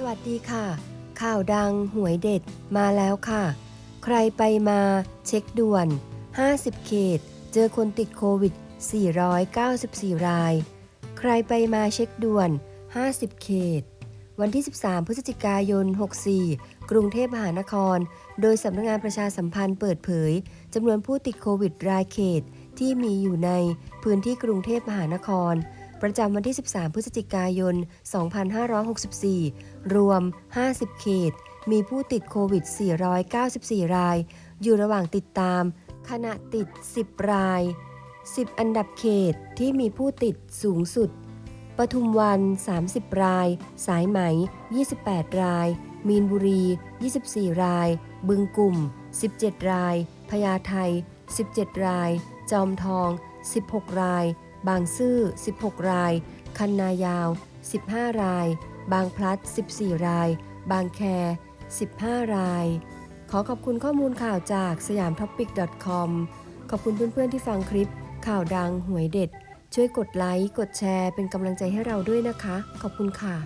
สวัสดีค่ะ ข่าวดังหวยเด็ดมาแล้วค่ะ ใครไปมาเช็คด่วน 50 เขต เจอคนติดโควิด 494 ราย ใครไปมาเช็คด่วน 50 เขต วันที่ 13 พฤศจิกายน 64 กรุงเทพมหานคร โดยสำนักงานประชาสัมพันธ์เปิดเผยจำนวนผู้ติดโควิดรายเขตที่มีอยู่ในพื้นที่กรุงเทพมหานคร ประจำวันที่ 13 พฤศจิกายน 2564 รวม 50 เขต มีผู้ติดโควิด 494 ราย อยู่ระหว่างติดตาม ขณะติด 10 ราย 10 อันดับเขตที่มีผู้ติดสูงสุด ปทุมวัน 30 ราย สายไหม 28 ราย มีนบุรี 24 ราย บึงกลุ่ม 17 ราย พญาไท 17 ราย จอมทอง 16 ราย บางซื่อ 16 ราย คันนายาว 15 ราย บางพลัด 14 ราย บางแค 15 ราย ขอขอบคุณข้อมูลข่าวจากสยามท็อปิก .com ขอบคุณเพื่อนๆที่ฟังคลิป ข่าวดังหวยเด็ด ช่วยกดไลค์ กดแชร์เป็นกำลังใจให้เราด้วยนะคะ ขอบคุณค่ะ